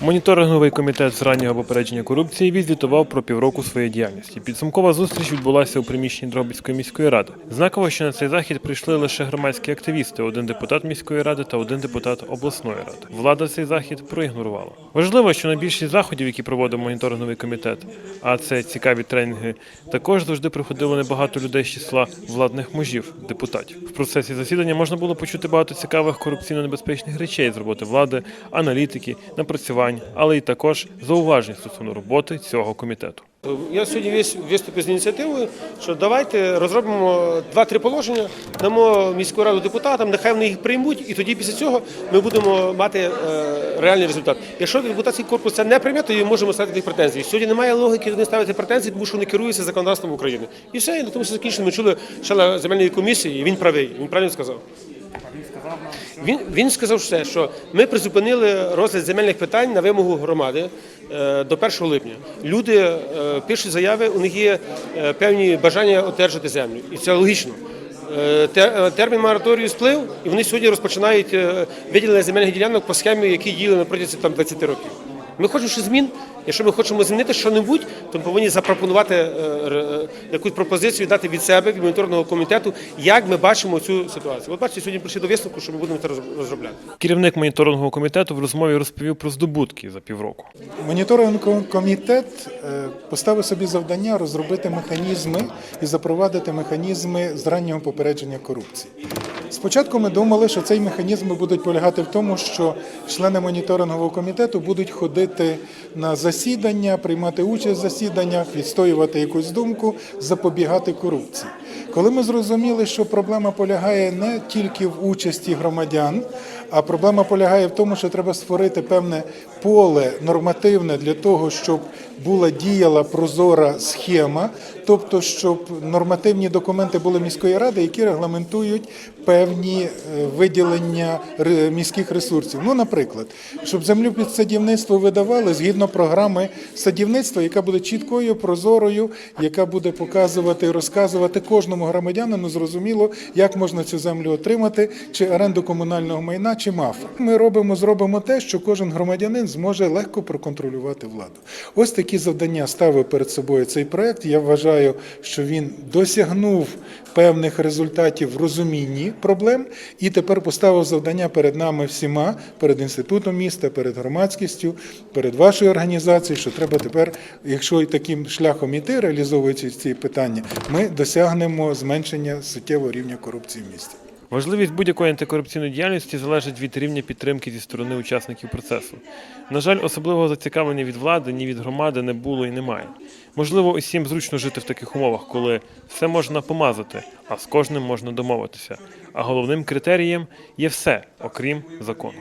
Моніторинговий комітет з раннього попередження корупції відзвітував про півроку своєї діяльності. Підсумкова зустріч відбулася у приміщенні Дрогобицької міської ради. Знаково, що на цей захід прийшли лише громадські активісти: один депутат міської ради та один депутат обласної ради. Влада цей захід проігнорувала. Важливо, що на більшість заходів, які проводив моніторинговий комітет, а це цікаві тренінги, також завжди приходило небагато людей з числа владних мужів, депутатів. В процесі засідання можна було почути багато цікавих корупційно-небезпечних речей з роботи влади, аналітики, напрацювань, але й також зауважень стосовно роботи цього комітету. Я сьогодні весь виступив з ініціативою, що давайте розробимо два-три положення, дамо міську раду депутатам, нехай вони їх приймуть, і тоді після цього ми будемо мати е, реальний результат. Якщо депутатський корпус це не прийме, то і можемо ставити претензії. Сьогодні немає логіки не ставити претензії, тому що вони керуються законодавством України. І все, і на тому все закінчено. Ми чули члена земельної комісії, і він правий, він правильно сказав. Він, він сказав все, що ми призупинили розгляд земельних питань на вимогу громади е, до 1 липня. Люди е, пишуть заяви, у них є е, певні бажання одержати землю, і це логічно. Те- Термін мораторію сплив, і вони сьогодні розпочинають виділення земельних ділянок по схемі, які діяли там 20 років. Ми хочемо ще змін. Якщо ми хочемо змінити що-небудь, то ми повинні запропонувати е, якусь пропозицію, дати від себе, від моніторного комітету, як ми бачимо цю ситуацію. От бачите, сьогодні прийшли до висновку, що ми будемо це розробляти. Керівник моніторингового комітету в розмові розповів про здобутки за півроку. Моніторинговий комітет е, поставив собі завдання розробити механізми і запровадити механізми з раннього попередження корупції. Спочатку ми думали, що цей механізми будуть полягати в тому, що члени моніторингового комітету будуть ходити на засідання, приймати участь в засіданнях, відстоювати якусь думку, запобігати корупції. Коли ми зрозуміли, що проблема полягає не тільки в участі громадян, а проблема полягає в тому, що треба створити певне поле нормативне для того, щоб була діяла прозора схема, тобто щоб нормативні документи були міської ради, які регламентують певні е, виділення міських ресурсів. Ну, наприклад, щоб землю під садівництво видавали згідно програми садівництва, яка буде чіткою, прозорою, яка буде показувати розказувати кожному громадянину зрозуміло, як можна цю землю отримати, чи оренду комунального майна, чи мафа. Ми робимо, зробимо те, що кожен громадянин зможе легко проконтролювати владу. Ось такі завдання ставив перед собою цей проект. Я вважаю, що він досягнув певних результатів в розумінні проблем і тепер поставив завдання перед нами всіма, перед інститутом міста, перед громадськістю, перед вашою організацією, що треба тепер, якщо і таким шляхом іти, реалізовуючи ці питання, ми досягнемо зменшення суттєвого рівня корупції в місті. Важливість будь-якої антикорупційної діяльності залежить від рівня підтримки зі сторони учасників процесу. На жаль, особливого зацікавлення від влади ні від громади не було і немає. Можливо, усім зручно жити в таких умовах, коли все можна помазати, а з кожним можна домовитися. А головним критерієм є все, окрім закону.